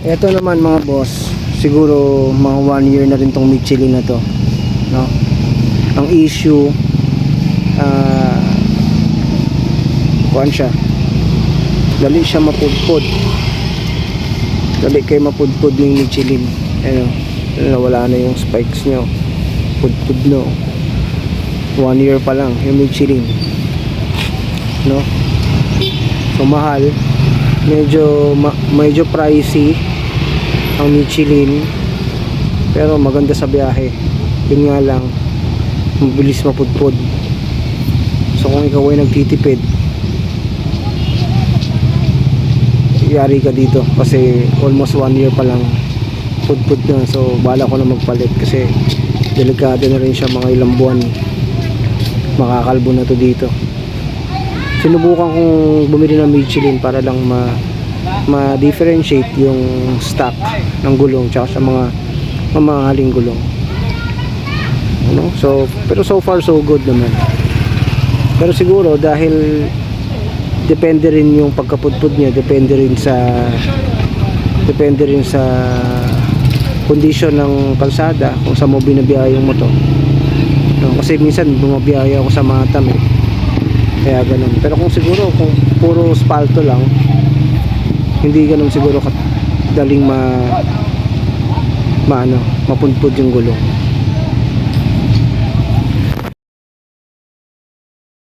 Ito naman mga boss, siguro mga one year na rin tong Michelin na to. No? Ang issue, ah, kuhan siya. Dali siya mapudpud. Dali kayo mapudpud yung Michelin. Ano, wala na yung spikes nyo. Pudpud no. One year pa lang yung Michelin. No? So mahal. Medyo ma- medyo pricey ang Michelin. Pero maganda sa biyahe. Yun nga lang mabilis mapudpud. So kung ikaw ay nagtitipid, yari ka dito kasi almost one year pa lang pudpud na so bala ko na magpalit kasi delikado na rin siya mga ilang buwan makakalbo na to dito sinubukan kong bumili ng Michelin para lang ma ma-differentiate yung stock ng gulong tsaka sa mga mamahaling gulong. Ano? So pero so far so good naman. Pero siguro dahil depende rin yung pagkapudpud niya depende rin sa depende rin sa condition ng kalsada kung saan mo binabiyahe yung motor. No, kasi minsan bumabiyahe ako sa Matam eh kaya ganun. Pero kung siguro kung puro spalto lang hindi ganun siguro kat- daling ma maano mapudpud yung gulong